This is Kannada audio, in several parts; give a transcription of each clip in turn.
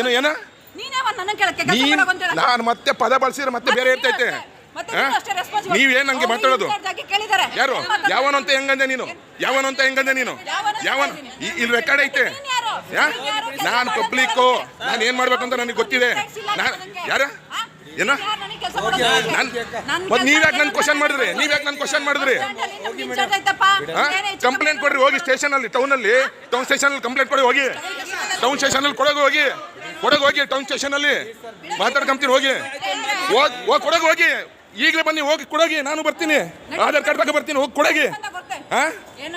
ಏನು ಏನ? ನೀನೇ ಮತ್ತೆ ಪದ ಬಳಸಿದ್ರೆ ಮತ್ತೆ ಬೇರೆ ಇರ್ತೈತೆ. ನೀವೇ. ನೀವೇನ್ ನಂಗೆ ಮಾತಾಡೋದು. ಯಾರು? ಯಾವನಂತ ಹೆಂಗಂದೆ ನೀನು? ಯಾವನಂತ ಅಂತ ಹೆಂಗಂದೆ ನೀನು? ಯಾವನ ಇಲ್ಲಿ ರೆಕಾರ್ಡ್ ಐತೆ. ನೀನ್ ಯಾರು? ಯಾ? ನೀನ್ ನಾನು ಪಬ್ಲಿಕ್ಕು. ನಾನು ಏನ್ ಮಾಡ್ಬೇಕಂತ ನನಗೆ ಗೊತ್ತಿದೆ. ನಾನು ಯಾರ? ಏನ? ಮತ್ತೆ ನೀವ್ ಯಾಕೆ ನನ್ ಕ್ವಶನ್ ಮಾಡಿದ್ರಿ ಮಾಡೋದು ನೀವ್ ಯಾಕೆ ನನ್ ಕ್ವಶನ್ ಮಾಡಿದ್ರಿ. ಕಂಪ್ಲೇಂಟ್ ಕೊಡ್ರಿ ಹೋಗಿ ಸ್ಟೇಷನ್ ಅಲ್ಲಿ ಟೌನ್ ಅಲ್ಲಿ. ಟೌನ್ ಸ್ಟೇಷನ್ ಅಲ್ಲಿ ಕಂಪ್ಲೇಂಟ್ ಕೊಡಿ ಹೋಗಿ. ಟೌನ್ ಸ್ಟೇಷನ್ ಅಲ್ಲಿ ಕೊಡೋದು ಹೋಗಿ. ಕೊಡೋದು ಹೋಗಿ ಟೌನ್ ಸ್ಟೇಷನ್ ಅಲ್ಲಿ. ಮಾತಾಡ್ಕೊಂತೀನಿ ಹೋಗಿ. ಹೋಗಿ ಹೋಗ್ ಕೊಡೋದು ಹೋಗಿ. ಈಗಲೇ ಬನ್ನಿ ಹೋಗಿ ಕೊಡೋಗಿ. ನಾನು ಬರ್ತೀನಿ. ಆಧಾರ್ ಕಾರ್ಡ್ ತಗೋ ಬರ್ತೀನಿ ಹೋಗಿ ಕೊಡೋಗಿ. ಏನು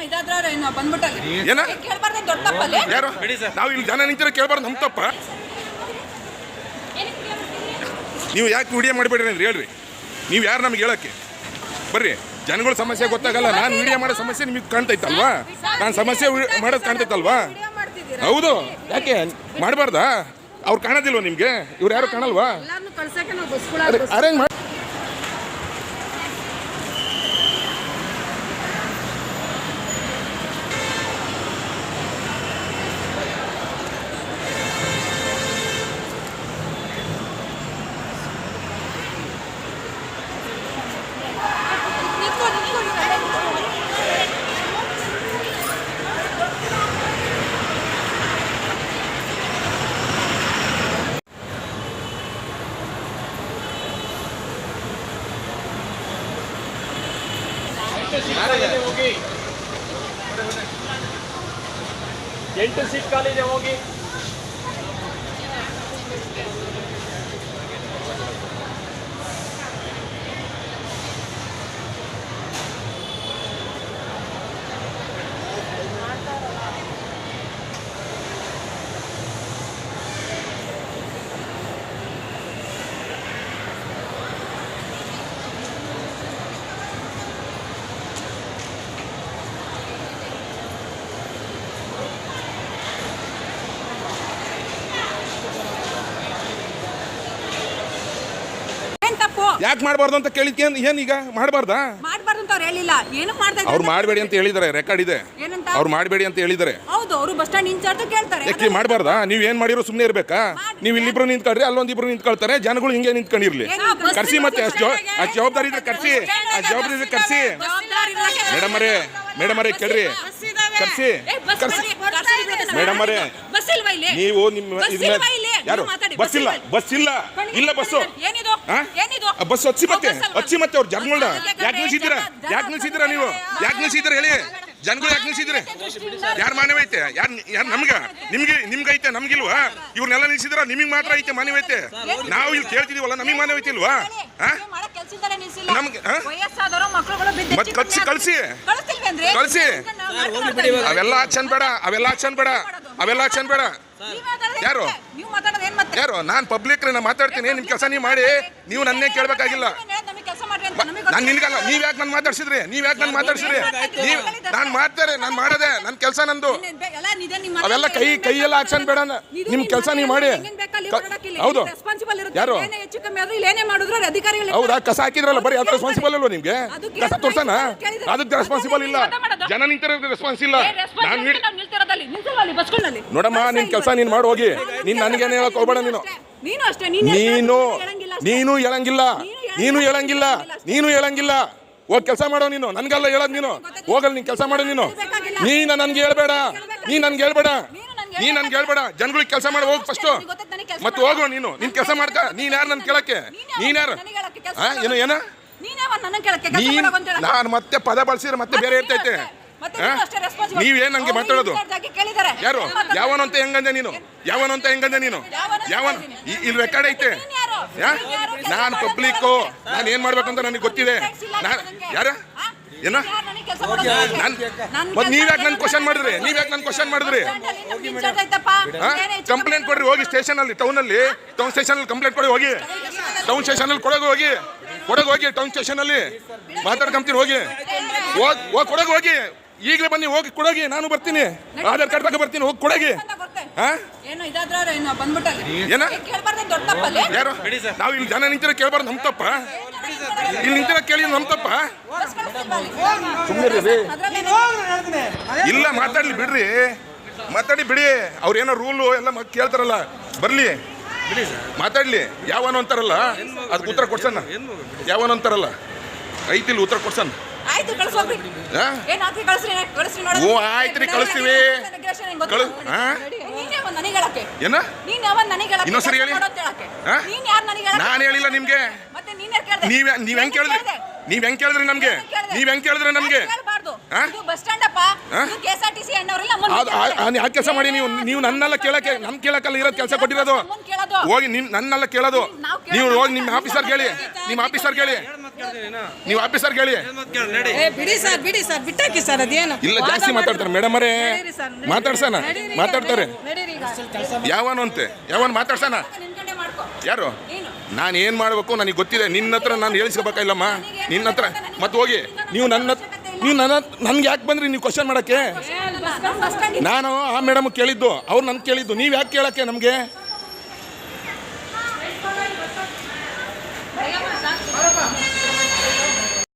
ಏನು ಬಂದ್ಬಿಟ್ಟಲ್ಲಿ. ಏನ? ಕೇಳ್ಬಾರ್ದು ದೊಡ್ಡ ತಪ್ಪಲ್ಲಿ ಯಾರು? ನಾವು ಇಲ್ಲಿ ಜನ ನಿಂತಿರೋ ಕೇಳ್ಬಾರ್ದು ನಮ್ಮ ತಪ್ಪ. ನೀವು ಯಾಕೆ ವಿಡಿಯೋ ಮಾಡಿಬಿಡ್ರಿ ಅಂದ್ರೆ ಹೇಳ್ರಿ. ನೀವು ಯಾರು ನಮ್ಗೆ ಹೇಳಕ್ಕೆ? ಬರ್ರಿ ಜನಗಳ ಸಮಸ್ಯೆ ಗೊತ್ತಾಗಲ್ಲ. ನಾನು ವಿಡಿಯೋ ಮಾಡೋ ಸಮಸ್ಯೆ ನಿಮಗೆ ಕಾಣ್ತೈತಲ್ವಾ? ನಾನು ಸಮಸ್ಯೆ ಮಾಡೋದು ಕಾಣ್ತೈತಲ್ವಾ? ಹೌದು. ಯಾಕೆ? ಮಾಡಬಾರ್ದಾ? ಅವ್ರು ಕಾಣೋದಿಲ್ವ ನಿಮಗೆ? ಇವ್ರು ಯಾರು ಕಾಣಲ್ವಾ? ಅರೇಂಜ್ ಮಾಡಿ ಎಂಟು ಸೀಟ್ ಖಾಲಿದೆ ಹೋಗಿ. ಏನ್ ತಪ್ಪು? ಯಾಕೆ ಮಾಡಬಾರ್ದು ಅಂತ ಕೇಳಿದ್ಕೆ ಏನು ಈಗ? ಮಾಡಬಾರ್ದಾ? ಮಾಡ್ಬಾರ್ದು ಅಂತ ಅವ್ರು ಹೇಳಿಲ್ಲ. ಏನು ಮಾಡ್ತಾ ಇದ್ದಾರೆ ಮಾಡಬೇಡಿ ಅಂತ ಹೇಳಿದಾರೆ ರೆಕಾರ್ಡ್ ಇದೆ. ಏನಂತ? ಅವ್ರು ಮಾಡಬೇಡಿ ಅಂತ ಹೇಳಿದಾರೆ ಹೌದು ಅವರು ಬಸ್ ಸ್ಟ್ಯಾಂಡ್ ಇನ್ಚಾರ್ಜ್ ಕೇಳ್ತಾರೆ. ಯಾಕೆ ಮಾಡಬಾರ್ದಾ? ನೀವು ಏನ್ ಮಾಡಿರೋ ಸುಮ್ಮನೆ ಇರ್ಬೇಕಾ? ನೀವು ಇಲ್ಲಿಬ್ರು ನಿಂತ್ಕೊಳ್ರಿ ಅಲ್ಲೊಂದಿಬ್ರು ನಿಂತ್ಕೊಳ್ತಾರೆ ಜನಗಳು ಹಿಂಗೆ ನಿಂತ್ಕೊಂಡಿರ್ಲಿ. ಏನು ಬಸ್ ಕರ್ಸಿ ಮತ್ತೆ ಅಷ್ಟು ಆ ಜವಾಬ್ದಾರಿ ಇದ್ರೆ ಕರ್ಸಿ. ಆ ಜವಾಬ್ದಾರಿ ಇದ್ರೆ ಕರ್ಸಿ. ಮೇಡಮ್ ಅವರೇ ಮೇಡಮ್ ಅವರೇ ಕೇಳ್ರಿ. ಕರ್ಸಿ ಕರ್ಸಿ. ಮೇಡಮ್ ಅವರೇ ಇಲ್ಲಿ? ನೀವು ನಿಮ್ಮ ಯಾರು? ಮಾತಾಡಿ, ಬಸ್ ಇಲ್ಲ ಬಸ್ ಇಲ್ಲ. ಇಲ್ಲ ಬಸ್ಸು. ಬಸ್ ಹಚ್ಚಿ ಮತ್ತೆ ಹಚ್ಚಿ ಮತ್ತೆ ಅವ್ರು ಜನಗಳನ್ನ ಯಾಕೆ ನಿಲ್ಸಿದ್ದೀರಾ? ಯಾಕೆ ನಿಲ್ಸಿದ್ದೀರಾ ನೀವು? ಯಾಕೆ ನಿಲ್ಸಿದ್ದೀರಾ ಹೇಳಿ? ಜನಗಳು ಯಾಕೆ ನಿಲ್ಸಿದ್ರೆ ಯಾರು ಮಾನವ ಐತೆ ಯಾರು ಯಾರು ನಮ್ಗೆ? ನಿಮ್ಗೆ ನಿಮ್ಗೈತೆ ಐತೆ ನಮ್ಗಿಲ್ವಾ? ಇವ್ರನ್ನೆಲ್ಲ ನಿಲ್ಸಿದ್ರ ನಿಮಗೆ ಮಾತ್ರ ಐತೆ ಮಾನವ ಐತೆ ನಾವು ಇಲ್ಲಿ ಕೇಳ್ತಿದೀವಲ್ಲ ನಮಗೆ ಮಾನವ ಐತೆ ಇಲ್ವಾ. ನಮ್ಗೆ, ಆ? ವಯಸ್ಸಾದವರು ಮಕ್ಕಳುಗಳು ಬಿದ್ದು ಮತ್ ಕಳ್ಸಿ ಕಳ್ಸಿ? ಕಳ್ಸಿ. ಅವೆಲ್ಲ ಚಂದ ಬೇಡ ಅವೆಲ್ಲ ಚಂದ ಬೇಡ ಅವೆಲ್ಲ ಚಂದ ಬೇಡ. ಯಾರು? ಯಾರು? ನಾನು ಪಬ್ಲಿಕ್ ಮಾತಾಡ್ತೀನಿ. ನಿಮ್ ಕೆಲಸ ನೀವು ಮಾಡಿ. ನೀವು ನನ್ನೇ ಕೇಳ್ಬೇಕಾಗಿಲ್ಲ. ನಾನು ನಿನ್ಗಲ್ಲ ನೀವ್ ಯಾಕೆ ನಾನು ಮಾತಾಡ್ಸಿದ್ರಿ? ನೀವ್ ಯಾಕೆ ನಾನು ಮಾತಾಡ್ಸಿದ್ರಿ? ನೀವ್ ನಾನು ಮಾಡ್ತಾರೆ ನಾನು ಮಾಡದೆ. ನನ್ನ ಕೆಲಸ ನಂದು. ನಿಮ್ಮ ಅವೆಲ್ಲ ಕೈ ಕೈ ಎಲ್ಲ ಆಕ್ಷನ್ ಬೇಡ ನಿಮ್ ಕೆಲಸ ನೀವು ಮಾಡಿ. ಹೌದು. ಯಾರು? ಹೌದಾ? ಕಸ ಹಾಕಿದ್ರಲ್ಲ ಬರೀ ಅದು ರೆಸ್ಪಾನ್ಸಿಬಲ್ ಅಲ್ವಾ ನಿಮ್ಗೆ? ಕಸ ತೋರ್ಸನ? ಅದಕ್ಕೆ ರೆಸ್ಪಾನ್ಸಿಬಲ್ ಇಲ್ಲ. ಜನ ನಿಂತಿರೋದು ರೆಸ್ಪಾನ್ಸ್ ಇಲ್ಲ ನಾನು. ನೋಡಮ್ಮ ನಿನ್ ಕೆಲಸ ನೀನ್ ಮಾಡಿ ಹೋಗಿ. ನೀನ್ ನನಗೇನು ಹೇಳಕ್ ಹೋಗ್ಬೇಡ ನೀನು. ನೀನು ಅಷ್ಟೇ ನೀನು ನೀನು ಹೇಳಂಗಿಲ್ಲ ನೀನು ಹೇಳಂಗಿಲ್ಲ ನೀನು ಹೇಳಂಗಿಲ್ಲ ಹೋಗ್ ಕೆಲಸ ಮಾಡೋ ನೀನು ನನ್ಗೆಲ್ಲ ಹೇಳೋದ್ ನೀನು. ಹೋಗಲ್ ನೀನ್ ಕೆಲಸ ಮಾಡೋ ನೀನು. ನೀನ ನನ್ಗೆ ಹೇಳ್ಬೇಡ ನೀ ನನ್ಗೆ ಹೇಳ್ಬೇಡ. ನೀ ನನ್ಗೆ ಹೇಳ್ಬೇಡ. ಜನಗಳಿಗೆ ಕೆಲಸ ಮಾಡಿ ಹೋಗ್ ಫಸ್ಟ್ ಮತ್ತೆ ಹೋಗೋ ನೀನು. ನಿನ್ ಕೆಲಸ ಮಾಡ್ಕ. ನೀನ್ ಯಾರು ನನ್ ಕೇಳಕ್ಕೆ? ನೀನ್ ಯಾರು ಏನು ಏನ. ನಾನು ಮತ್ತೆ ಪದ ಬಳಸಿದ್ರೆ ಮತ್ತೆ ಬೇರೆ ಇರ್ತೈತೆ. ಮತ್ತೆ. ನೀವೇನ್ ನಂಗೆ ಅವ್ರು ಮಾತಾಡೋದು. ಯಾರು? ಯಾವನಂತ ಮಾತಾಡೋದು? ಯಾವನು ಅಂತ ಹೆಂಗಂದೆ ನೀನು? ಯಾವನಂತ ಅಂತ ಹೆಂಗಂದೆ ನೀನು? ಯಾವನು ಇಲ್ಲಿ ರೆಕಾರ್ಡ್ ಐತೆ. ನಾನ್ ಪಬ್ಲಿಕ್ಕು? ನಾನು ಏನ್ ಮಾಡ್ಬೇಕಂತ ನನಗೆ ಗೊತ್ತಿದೆ. ನಾನು ನನಗೆ. ಯಾರ? ಏನ? ಯಾರು ನನಗೆ ಕೆಲಸ ಮಾಡೋದು ಹೇಳಿ? ನನ್ ನನ್ ಮತ್ ನೀವ್ ಯಾಕೆ ಕೆಲ್ಸ ನನ್ ಕ್ವಶನ್ ಮಾಡಿದ್ರಿ? ನೀವ್ಯಾಕೆ ನೀವ್ ಯಾಕೆ ನನ್ ಕ್ವಶನ್ ಮಾಡಿದ್ರಿ. ಕಂಪ್ಲೇಂಟ್ ಕೊಡ್ರಿ ಹೋಗಿ ಸ್ಟೇಷನ್ ಅಲ್ಲಿ ಟೌನ್ ಅಲ್ಲಿ. ಟೌನ್ ಸ್ಟೇಷನ್ ಅಲ್ಲಿ ಕಂಪ್ಲೇಂಟ್ ಕೊಡಿ ಹೋಗಿ. ಟೌನ್ ಸ್ಟೇಷನ್ ಅಲ್ಲಿ ಕೊಡೋದು ಹೋಗಿ. ಕೊಡೋದು ಹೋಗಿ ಟೌನ್ ಸ್ಟೇಷನ್ ಅಲ್ಲಿ. ಮಾತಾಡ್ಕೊಂತೀನಿ ಹೋಗಿ. ಹೋಗಿ ಹೋಗ್ ಕೊಡೋದು ಹೋಗಿ. ಈಗಲೇ ಬನ್ನಿ ಹೋಗಿ ಕೊಡಗಿ ನಾನು ಬರ್ತೀನಿ. ಆಧಾರ್ ಕಾರ್ಡ್ ತಗೋ ಬರ್ತೀನಿ ಹೋಗಿ ಕೊಡಗಿ. ಹಾ? ಏನು ಇದಾದ್ರೆ ಏನು ಬಂದ್ಬಿಟ್ಟಲ್ಲಿ. ಏನ? ಕೇಳ್ಬಾರ್ದು ದೊಡ್ಡ ತಪ್ಪಲ್ಲಿ? ಯಾರು? ನಾವು ಇಲ್ಲಿ ಜನ ನಿಂತಿರೋ ಕೇಳ್ಬಾರ್ದು ನಮ್ ತಪ್ಪ. ಇಲ್ಲಿ ನಿಂತಿರೋ ಕೇಳಿ ನಮ್ ತಪ್ಪ? ಸುಮ್ಮನೆ? ಇಲ್ಲ ಮಾತಾಡ್ಲಿ ಬಿಡ್ರಿ. ಮಾತಾಡಿ ಬಿಡಿ. ಅವ್ರೇನೋ ರೂಲು ಎಲ್ಲ ಕೇಳ್ತಾರಲ್ಲ. ಬರ್ಲಿ. ಮಾತಾಡ್ಲಿ. ಯಾವನು ಅಂತಾರಲ್ಲ. ಅದಕ್ಕೆ ಉತ್ತರ ಕೊಡ್ಸಣ್ಣ. ಯಾವನು ಅಂತಾರಲ್ಲ. ಐತಿಲ್ಲಿ ಉತ್ತರ ಕೊಡ್ಸಣ್ಣ. ಆಯ್ತು ಕಳ್ಸೋಗ್ರಿ ಕಳ್ಸ್ರಿ ಕಳಿಸ್ತೀವಿ. ಕಳು-? ಏನ ಹೇಳಿ. ನೀನ್ ಹೇಳಿಲ್ಲ ನಿಮ್ಗೆ? ನೀವ್ ನೀವ್ ಹೆಂಗ್ ಕೇಳಿದ್ರಿ? ಕೇಳ್ದೆ? ನೀವ್ ಹೆಂಗ್ ಕೇಳಿದ್ರಿ ನಮ್ಗೆ? ನೀವ್ ಹೆಂಗ್ ಕೇಳಿದ್ರಿ ನಮ್ಗೆ? ಯಾಕ್ ಕೆಲಸ ಮಾಡಿ ನೀವು? ನೀವು ನನ್ನೆಲ್ಲ ಕೇಳಕ್ಕೆ ನಮ್ ಕೇಳಕ್ಕಲ್ಲ ಇರೋದು ಕೆಲಸ ಕೊಟ್ಟಿರೋದು. ಹೋಗಿ ನಿಮ್ ನನ್ನೆಲ್ಲ ಕೇಳೋದು. ಕೇಳೋದು. ನೀವು ಹೋಗಿ ನಿಮ್ಮ ಆಫೀಸರ್ ಕೇಳಿ. ನಿಮ್ಮ ಆಫೀಸರ್ ಕೇಳಿ. ನೀವು ಆಫೀಸರ್ ಕೇಳಿ. ಏ ಬಿಡಿ ಸರ್ ಬಿಡಿ ಸರ್ ಬಿಟ್ಟಾಕಿ ಸರ್ ಅದೇನು? ಇಲ್ಲ ಜಾಸ್ತಿ ಮಾತಾಡ್ತಾರೆ. ಮೇಡಮ್ ಅರೇ ಮಾತಾಡ್ಸಣ ಮಾತಾಡ್ತಾರೆ. ಯಾವನು ಅಂತೆ? ಯಾವನ್ ಮಾತಾಡ್ಸಣ? ಯಾರು? ನೀನು. ನಾನು ಏನು ಮಾಡಬೇಕು ನನಗೆ ಗೊತ್ತಿದೆ. ನಿನ್ನ ಹತ್ರ ನಾನು ಹೇಳಿಸ್ಕೋಬೇಕಾಗಿಲ್ಲಮ್ಮ ನಿನ್ನ ಹತ್ರ. ಮತ್ತೆ ಹೋಗಿ. ನೀವು ನನ್ನ ಹತ್ರ- ನೀವು ನನ್ನ ನನ್ಗೆ ಯಾಕೆ ಬಂದ್ರಿ ನೀವು ಕ್ವಶನ್ ಮಾಡಕ್ಕೆ? ನಾನು ಆ ಮೇಡಮ್ ಕೇಳಿದ್ದು. ಅವ್ರು ನನ್ಗೆ ಕೇಳಿದ್ದು. ನೀವು ಯಾಕೆ ಕೇಳೋಕ್ಕೆ ನಮಗೆ?